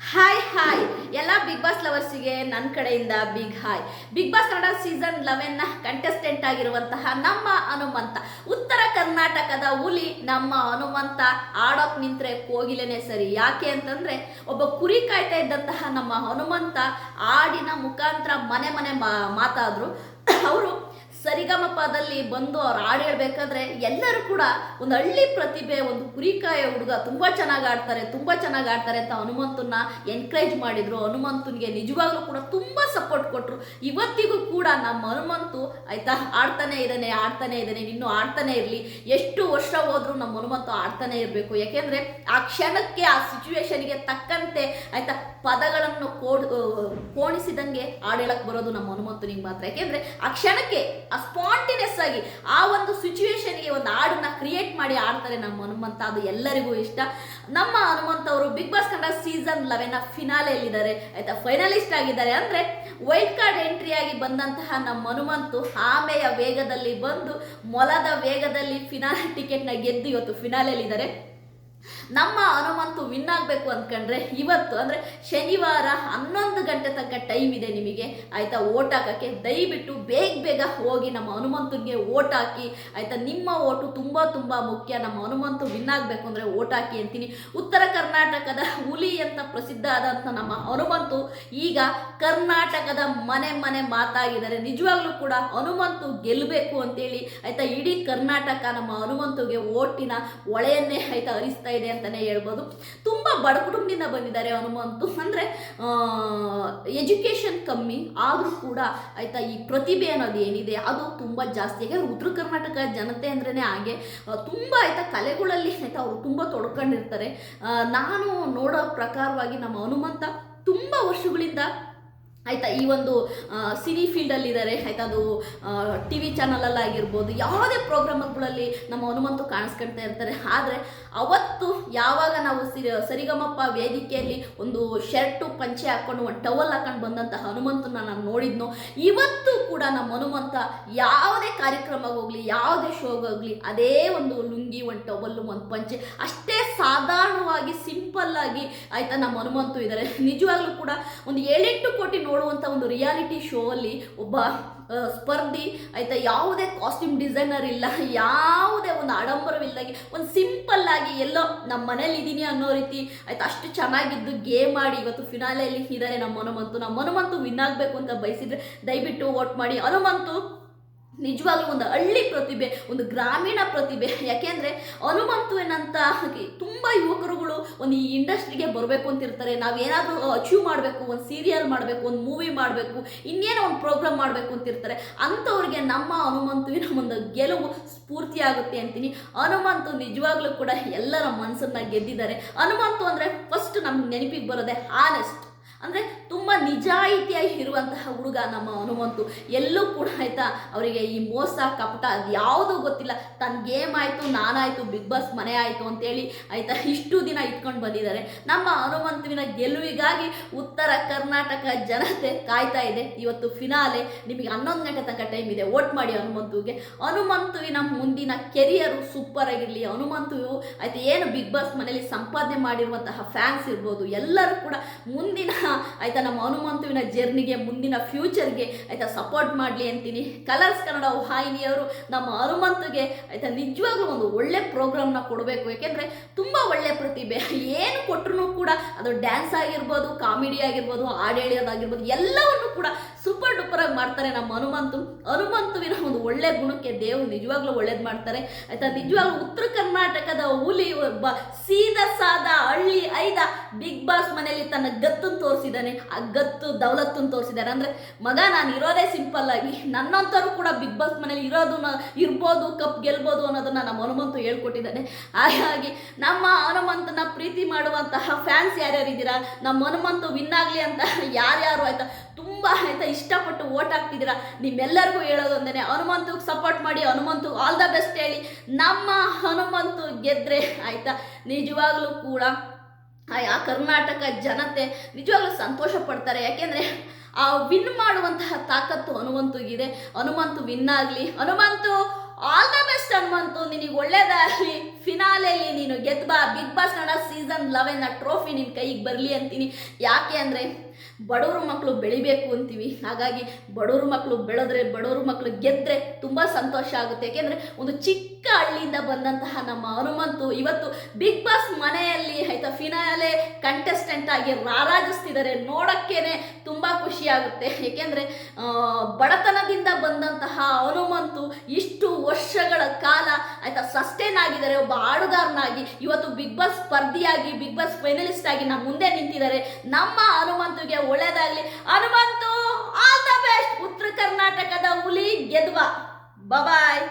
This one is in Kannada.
ಹಾಯ್ ಹಾಯ್ ಎಲ್ಲ ಬಿಗ್ ಬಾಸ್ ಲವರ್ಸಿಗೆ ನನ್ನ ಕಡೆಯಿಂದ big hi big boss Kannada season ಲೆವೆನ್ನ contestant ಆಗಿರುವಂತಹ ನಮ್ಮ ಹನುಮಂತ. ಉತ್ತರ ಕರ್ನಾಟಕದ ಹುಲಿ ನಮ್ಮ ಹನುಮಂತ ಆಡೋಕ್ ನಿಂತ್ರೆ ಕೋಗಿಲೆನೆ ಸರಿ. ಯಾಕೆ ಅಂತಂದ್ರೆ ಒಬ್ಬ ಕುರಿ ಕಾಯ್ತಾ ಇದ್ದಂತಹ ನಮ್ಮ ಹನುಮಂತ ಆಡಿನ ಮುಖಾಂತರ ಮನೆ ಮನೆ ಮಾತಾದ್ರು. ಅವರು ಸರಿಗಮಪದಲ್ಲಿ ಬಂದು ಅವ್ರು ಹಾಡು ಹೇಳ್ಬೇಕಾದ್ರೆ ಎಲ್ಲರೂ ಕೂಡ ಒಂದು ಹಳ್ಳಿ ಪ್ರತಿಭೆ, ಒಂದು ಕುರಿಕಾಯ ಹುಡುಗ ತುಂಬ ಚೆನ್ನಾಗಿ ಆಡ್ತಾರೆ ತುಂಬ ಚೆನ್ನಾಗಿ ಆಡ್ತಾರೆ ಅಂತ ಹನುಮಂತನ್ನ ಎನ್ಕರೇಜ್ ಮಾಡಿದ್ರು. ಹನುಮಂತನಿಗೆ ನಿಜವಾಗ್ಲೂ ಕೂಡ ತುಂಬ ಸಪೋರ್ಟ್ ಕೊಟ್ಟರು ಇವತ್ತಿಗೂ ಕೂಡ ನಮ್ಮ ಹನುಮಂತು ಆಯ್ತಾ ಆಡ್ತಾನೆ ಇದ್ದಾನೆ ಆಡ್ತಾನೆ ಇದ್ದಾನೆ, ಇನ್ನೂ ಆಡ್ತಾನೆ ಇರಲಿ. ಎಷ್ಟು ವರ್ಷ ಹೋದರೂ ನಮ್ಮ ಹನುಮಂತು ಆಡ್ತಾನೆ ಇರಬೇಕು. ಯಾಕೆಂದ್ರೆ ಆ ಕ್ಷಣಕ್ಕೆ, ಆ ಸಿಚುವೇಶನ್ಗೆ ತಕ್ಕಂತೆ ಆಯ್ತಾ ಪದಗಳನ್ನು ಕೋಡ್, ಕೋಣಿಸಿದಂಗೆ ಹಾಡು ಬರೋದು ನಮ್ಮ ಹನುಮಂತನಿಗೆ ಮಾತ್ರ. ಯಾಕೆಂದ್ರೆ ಆ ಕ್ಷಣಕ್ಕೆ ಆ ಸ್ಪಾಂಟಿನೆಸ್ ಆಗಿ ಆ ಒಂದು ಸಿಚುವೇಶನ್ಗೆ ಒಂದು ಹಾಡನ್ನ ಕ್ರಿಯೇಟ್ ಮಾಡಿ ಆಡ್ತಾರೆ ನಮ್ಮ ಹನುಮಂತ. ಅದು ಎಲ್ಲರಿಗೂ ಇಷ್ಟ. ನಮ್ಮ ಹನುಮಂತ ಅವರು big boss Kannada season eleven ಫಿನಾಲೆಯಲ್ಲಿದ್ದಾರೆ ಆಯ್ತಾ? ಫೈನಲಿಸ್ಟ್ ಆಗಿದ್ದಾರೆ. ಅಂದ್ರೆ ವೈಲ್ಡ್ ಕಾರ್ಡ್ ಎಂಟ್ರಿ ಆಗಿ ಬಂದಂತಹ ನಮ್ಮ ಹನುಮಂತು ಆಮೆಯ ವೇಗದಲ್ಲಿ ಬಂದು ಮೊಲದ ವೇಗದಲ್ಲಿ ಫಿನಾಲೆ ಟಿಕೆಟ್ನ ಗೆದ್ದು ಇವತ್ತು ಫಿನಾಲೆಯಲ್ಲಿದ್ದಾರೆ ನಮ್ಮ ಹನುಮಂತು ವಿನ್ ಆಗಬೇಕು ಅಂದ್ಕೊಂಡ್ರೆ ಇವತ್ತು, ಅಂದರೆ ಶನಿವಾರ ಹನ್ನೊಂದು ಗಂಟೆ ತನಕ ಟೈಮ್ ಇದೆ ನಿಮಗೆ. ಆಯಿತಾ, ಓಟ್ ಹಾಕೋಕ್ಕೆ ದಯವಿಟ್ಟು ಬೇಗ ಬೇಗ ಹೋಗಿ ನಮ್ಮ ಹನುಮಂತನಿಗೆ ಓಟ್ ಹಾಕಿ. ಆಯಿತಾ, ನಿಮ್ಮ ಓಟು ತುಂಬ ತುಂಬ ಮುಖ್ಯ. ನಮ್ಮ ಹನುಮಂತು ವಿನ್ ಆಗಬೇಕು ಅಂದರೆ ಓಟ್ ಹಾಕಿ ಅಂತೀನಿ. ಉತ್ತರ ಕರ್ನಾಟಕದ ಹುಲಿ ಅಂತ ಪ್ರಸಿದ್ಧ ಆದಂಥ ನಮ್ಮ ಹನುಮಂತು, ಈಗ ಕರ್ನಾಟಕದ ಮನೆ ಮನೆ ಮಾತಾಗಿದ್ದಾರೆ. ನಿಜವಾಗ್ಲೂ ಕೂಡ ಹನುಮಂತು ಗೆಲ್ಲಬೇಕು ಅಂತೇಳಿ, ಆಯಿತಾ, ಇಡೀ ಕರ್ನಾಟಕ ನಮ್ಮ ಹನುಮಂತುಗೆ ಓಟಿನ ಒಳೆಯನ್ನೇ, ಆಯಿತಾ, ಹರಿಸ್ತಾ ಇದೆ. ಅಂತಲೇ ಹೇಳ್ಬೋದು. ತುಂಬ ಬಡ ಕುಟುಂಬದಿಂದ ಬಂದಿದ್ದಾರೆ ಹನುಮಂತು. ಅಂದರೆ ಎಜುಕೇಷನ್ ಕಮ್ಮಿ, ಆದರೂ ಕೂಡ ಆಯಿತಾ ಈ ಪ್ರತಿಭೆ ಅನ್ನೋದು ಏನಿದೆ, ಅದು ತುಂಬ ಜಾಸ್ತಿ. ಯಾಕೆ ಉತ್ತರ ಕರ್ನಾಟಕ ಜನತೆ ಅಂದ್ರೇ ಹಾಗೆ ತುಂಬ ಆಯಿತಾ ಕಲೆಗಳಲ್ಲಿ ಆಯಿತಾ ಅವರು ತುಂಬ ತೊಡ್ಕೊಂಡಿರ್ತಾರೆ. ನಾನು ನೋಡೋ ಪ್ರಕಾರವಾಗಿ ನಮ್ಮ ಹನುಮಂತ ತುಂಬ ವರ್ಷಗಳಿಂದ ಆಯಿತಾ, ಈ ಒಂದು ಸಿನಿ ಫೀಲ್ಡಲ್ಲಿದ್ದಾರೆ ಆಯಿತಾ, ಅದು ಟಿ ವಿ ಚಾನಲಲ್ಲಾಗಿರ್ಬೋದು ಯಾವುದೇ ಪ್ರೋಗ್ರಾಮ್ಗಳಲ್ಲಿ ನಮ್ಮ ಹನುಮಂತು ಕಾಣಿಸ್ಕೊಳ್ತಾ ಇರ್ತಾರೆ. ಆದರೆ, ಅವತ್ತು ಯಾವಾಗ ನಾವು ಸಿರಿ ಸರಿಗಮಪ್ಪ ವೇದಿಕೆಯಲ್ಲಿ ಒಂದು ಶರ್ಟು ಪಂಚೆ ಹಾಕ್ಕೊಂಡು ಒಂದು ಟವಲ್ ಹಾಕೊಂಡು ಬಂದಂತಹ ಹನುಮಂತನ ನಾನು ನೋಡಿದ್ನೋ, ಇವತ್ತು ಕೂಡ ನಮ್ಮ ಹನುಮಂತ ಯಾವುದೇ ಕಾರ್ಯಕ್ರಮಗೋಗಲಿ ಯಾವುದೇ ಶೋಗೋಗಲಿ ಅದೇ ಒಂದು ಲುಂಗಿ, ಒಂದು ಟವಲ್ಲು ಒಂದು ಪಂಚೆ, ಅಷ್ಟೇ ಸಾಧಾರಣವಾಗಿ ಸಿಂಪಲ್ ಆಗಿ ಆಯಿತಾ, ನಮ್ಮ ಹನುಮಂತು ಇದ್ದಾರೆ ನಿಜವಾಗ್ಲೂ ಕೂಡ ಒಂದು ಏಳೆಂಟು ಕೋಟಿ ನೋಡುವಂಥ ಒಂದು ರಿಯಾಲಿಟಿ ಶೋ ಅಲ್ಲಿ ಒಬ್ಬ ಸ್ಪರ್ಧಿ, ಆಯಿತಾ, ಯಾವುದೇ ಕಾಸ್ಟ್ಯೂಮ್ ಡಿಸೈನರ್ ಇಲ್ಲ, ಯಾವುದೇ ಒಂದು ಆಡಂಬರವಿಲ್ಲದಾಗಿ ಒಂದು ಸಿಂಪಲ್ ಆಗಿ ಎಲ್ಲೋ ನಮ್ಮ ಮನೇಲಿ ಇದ್ದೀನಿ ಅನ್ನೋ ರೀತಿ, ಆಯ್ತಾ, ಅಷ್ಟು ಚೆನ್ನಾಗಿದ್ದು ಗೇಮ್ ಮಾಡಿ ಇವತ್ತು ಫಿನಾಲೆಯಲ್ಲಿ ಇದ್ದಾರೆ ನಮ್ಮ ಹನುಮಂತು. ನಮ್ಮ ಹನುಮಂತು ವಿನ್ ಆಗಬೇಕು ಅಂತ ಬಯಸಿದ್ರೆ ದಯವಿಟ್ಟು ವೋಟ್ ಮಾಡಿ. ಹನುಮಂತು ನಿಜವಾಗ್ಲೂ ಒಂದು ಹಳ್ಳಿ ಪ್ರತಿಭೆ, ಒಂದು ಗ್ರಾಮೀಣ ಪ್ರತಿಭೆ. ಯಾಕೆಂದರೆ ಹನುಮಂತುವಿನಂತ ತುಂಬ ಯುವಕರುಗಳು ಒಂದು ಈ ಇಂಡಸ್ಟ್ರಿಗೆ ಬರಬೇಕು ಅಂತಿರ್ತಾರೆ ನಾವೇನಾದರೂ ಅಚೀವ್ ಮಾಡಬೇಕು, ಒಂದು ಸೀರಿಯಲ್ ಮಾಡಬೇಕು, ಒಂದು ಮೂವಿ ಮಾಡಬೇಕು, ಇನ್ನೇನೋ ಒಂದು ಪ್ರೋಗ್ರಾಮ್ ಮಾಡಬೇಕು ಅಂತಿರ್ತಾರೆ ಅಂಥವ್ರಿಗೆ ನಮ್ಮ ಹನುಮಂತುವಿನ ಒಂದು ಗೆಲುವು ಸ್ಫೂರ್ತಿಯಾಗುತ್ತೆ ಅಂತೀನಿ. ಹನುಮಂತು ನಿಜವಾಗ್ಲೂ ಕೂಡ ಎಲ್ಲರ ಮನಸ್ಸನ್ನ ಗೆದ್ದಿದ್ದಾರೆ. ಹನುಮಂತು ಅಂದರೆ ಫಸ್ಟ್ ನಮ್ಗೆ ನೆನಪಿಗೆ ಬರೋದೆ ಆನೆಸ್ಟ್ ಅಂದರೆ ತುಂಬ ನಿಜಾಯಿತಿಯಾಗಿ ಇರುವಂತಹ ಹುಡುಗ ನಮ್ಮ ಹನುಮಂತು. ಎಲ್ಲೂ ಕೂಡ ಆಯಿತಾ, ಅವರಿಗೆ ಈ ಮೋಸ, ಕಪಟ ಅದು ಯಾವುದೂ ಗೊತ್ತಿಲ್ಲ. ತನ್ನ ಗೇಮ್ ಆಯಿತು, ನಾನಾಯಿತು, ಬಿಗ್ ಬಾಸ್ ಮನೆ ಆಯಿತು ಅಂತೇಳಿ ಆಯಿತಾ, ಇಷ್ಟು ದಿನ ಇಟ್ಕೊಂಡು ಬಂದಿದ್ದಾರೆ. ನಮ್ಮ ಹನುಮಂತುವಿನ ಗೆಲುವಿಗಾಗಿ ಉತ್ತರ ಕರ್ನಾಟಕ ಜನತೆ ಕಾಯ್ತಾ ಇದೆ. ಇವತ್ತು ಫಿನಾಲೆ ನಿಮಗೆ ಹನ್ನೊಂದು ಗಂಟೆ ತನಕ ಟೈಮ್ ಇದೆ. ವೋಟ್ ಮಾಡಿ ಹನುಮಂತುವಿಗೆ. ಹನುಮಂತುವಿನ ಮುಂದಿನ ಕೆರಿಯರು ಸೂಪರ್ ಆಗಿರಲಿ. ಹನುಮಂತು ಆಯ್ತು ಏನು ಬಿಗ್ ಬಾಸ್ ಮನೆಯಲ್ಲಿ ಸಂಪಾದನೆ ಮಾಡಿರುವಂತಹ ಫ್ಯಾನ್ಸ್ ಇರ್ಬೋದು, ಎಲ್ಲರೂ ಕೂಡ ಮುಂದಿನ ಆಯ್ತಾ, ನಮ್ಮ ಹನುಮಂತುವಿನ ಜರ್ನಿಗೆ, ಮುಂದಿನ ಫ್ಯೂಚರ್ಗೆ ಆಯ್ತಾ ಸಪೋರ್ಟ್ ಮಾಡಲಿ ಅಂತೀನಿ. ಕಲರ್ಸ್ ಕನ್ನಡ ವಾಹಿನಿಯವರು ನಮ್ಮ ಹನುಮಂತುಗೆ, ಆಯ್ತಾ, ನಿಜವಾಗ್ಲೂ ಒಂದು ಒಳ್ಳೆ ಪ್ರೋಗ್ರಾಮ್ನ ಕೊಡಬೇಕು. ಯಾಕೆಂದರೆ ತುಂಬ ಒಳ್ಳೆ ಪ್ರತಿಭೆ. ಏನು ಕೊಟ್ಟರು ಕೂಡ ಅದು ಡ್ಯಾನ್ಸ್ ಆಗಿರ್ಬೋದು ಕಾಮಿಡಿ ಆಗಿರ್ಬೋದು, ಹಾಡು ಹೇಳೋದಾಗಿರ್ಬೋದು ಎಲ್ಲವನ್ನು ಕೂಡ ಸೂಪರ್ ಡೂಪರ್ ಆಗಿ ಮಾಡ್ತಾರೆ ನಮ್ಮ ಹನುಮಂತು. ಹನುಮಂತುವಿನ ಒಂದು ಒಳ್ಳೆ ಗುಣಕ್ಕೆ ದೇವರು ನಿಜವಾಗ್ಲೂ ಒಳ್ಳೇದು ಮಾಡ್ತಾರೆ. ಆಯ್ತಾ, ನಿಜವಾಗ್ಲೂ ಉತ್ತರ ಕರ್ನಾಟಕದ ಹುಲಿ ಒಬ್ಬ ಸೀದಾ ಸಾದ ಹಳ್ಳಿ ಐದ ಬಿಗ್ ಬಾಸ್ ಮನೆಯಲ್ಲಿ ತನ್ನ ಗತ್ತನ್ನು ತೋರಿಸಿದ್ದಾನೆ. ಆ ಗತ್ತು ದೌಲತ್ತನ್ನು ತೋರಿಸಿದ್ದಾರೆ. ಅಂದರೆ, ಮಗ, ನಾನು ಇರೋದೇ ಸಿಂಪಲ್ ಆಗಿ ನನ್ನಂಥವ್ರು ಕೂಡ ಬಿಗ್ ಬಾಸ್ ಮನೇಲಿ ಇರೋದು ನ- ಇರ್ಬೋದು, ಕಪ್ ಗೆಲ್ಬೋದು ಅನ್ನೋದನ್ನ ನಮ್ಮ ಹನುಮಂತು ಹೇಳ್ಕೊಟ್ಟಿದ್ದಾನೆ. ಹಾಗಾಗಿ ನಮ್ಮ ಹನುಮಂತನ ಪ್ರೀತಿ ಮಾಡುವಂತಹ ಫ್ಯಾನ್ಸ್ ಯಾರ್ಯಾರು ಇದ್ದೀರಾ ನಮ್ಮ ಹನುಮಂತು ವಿನ್ ಆಗಲಿ ಅಂತ ಯಾರ್ಯಾರು ಆಯ್ತಾ? ತುಂಬ ಆಯ್ತಾ? ಇಷ್ಟಪಟ್ಟು ಓಟ್ ಹಾಕ್ತಿದ್ದೀರಾ? ನಿಮ್ಮೆಲ್ಲರಿಗೂ ಹೇಳೋದು ಒಂದೇ ಹನುಮಂತಗೆ ಸಪೋರ್ಟ್ ಮಾಡಿ, ಹನುಮಂತು ಆಲ್ ದ ಬೆಸ್ಟ್ ಹೇಳಿ ನಮ್ಮ ಹನುಮಂತು ಗೆದ್ರೆ ಆಯ್ತಾ? ನಿಜವಾಗ್ಲೂ ಕೂಡ ಆ ಕರ್ನಾಟಕ ಜನತೆ ನಿಜವಾಗ್ಲೂ ಸಂತೋಷ ಪಡ್ತಾರೆ. ಯಾಕೆಂದರೆ ಆ ವಿನ್ ಮಾಡುವಂತಹ ತಾಕತ್ತು ಹನುಮಂತುಗಿದೆ ಹನುಮಂತು ವಿನ್ ಆಗ್ಲಿ, Hanumanthu all the best Hanumanthu, ನಿನಗೆ ಒಳ್ಳೇದಾಗಲಿ. ಫಿನಾಲೆಯಲ್ಲಿ ನೀನು ಗೆದ್ಬಾ big boss Kannada season eleven trophy ನಿನ್ನ ಕೈಗೆ ಬರಲಿ ಅಂತೀನಿ. ಯಾಕೆ ಅಂದರೆ ಬಡವರು ಮಕ್ಕಳು ಬೆಳಿಬೇಕು ಅಂತೀವಿ. ಹಾಗಾಗಿ ಬಡವರು ಮಕ್ಕಳು ಬೆಳೆದ್ರೆ, ಬಡವರು ಮಕ್ಕಳು ಗೆದ್ದರೆ ತುಂಬ ಸಂತೋಷ ಆಗುತ್ತೆ. ಯಾಕೆಂದರೆ ಒಂದು ಚಿಕ್ಕ ಹಳ್ಳಿಯಿಂದ ಬಂದಂತಹ ನಮ್ಮ ಹನುಮಂತು ಇವತ್ತು ಬಿಗ್ ಬಾಸ್ ಮನೆಯಲ್ಲಿ ಆಯ್ತಾ ಫಿನಾಲೆ ಕಂಟೆಸ್ಟೆಂಟ್ ಆಗಿ ರಾರಾಜಿಸ್ತಿದ್ದಾರೆ. ನೋಡೋಕ್ಕೇನೆ ತುಂಬ ಖುಷಿ ಆಗುತ್ತೆ. ಏಕೆಂದರೆ ಬಡತನದಿಂದ ಬಂದಂತಹ ಹನುಮಂತು ಇಷ್ಟು ವರ್ಷಗಳ ಕಾಲ ಆಯ್ತಾ ಸಸ್ಟೇನ್ ಆಗಿದ್ದಾರೆ. ಒಬ್ಬ ಆಡುಗಾರನಾಗಿ ಇವತ್ತು ಬಿಗ್ ಬಾಸ್ ಸ್ಪರ್ಧಿಯಾಗಿ ಬಿಗ್ ಬಾಸ್ ಫೈನಲಿಸ್ಟ್ ಆಗಿ ನಮ್ಮ ಮುಂದೆ ನಿಂತಿದ್ದಾರೆ. ನಮ್ಮ ಹನುಮಂತುಗೆ ಒಳ್ಳೇದಾಗಲಿ. ಹನುಮಂತು ಆಲ್ ದ ಬೆಸ್ಟ್ ಉತ್ತರ ಕರ್ನಾಟಕದ ಹುಲಿ ಗೆದ್ವಾ. ಬಾಯ್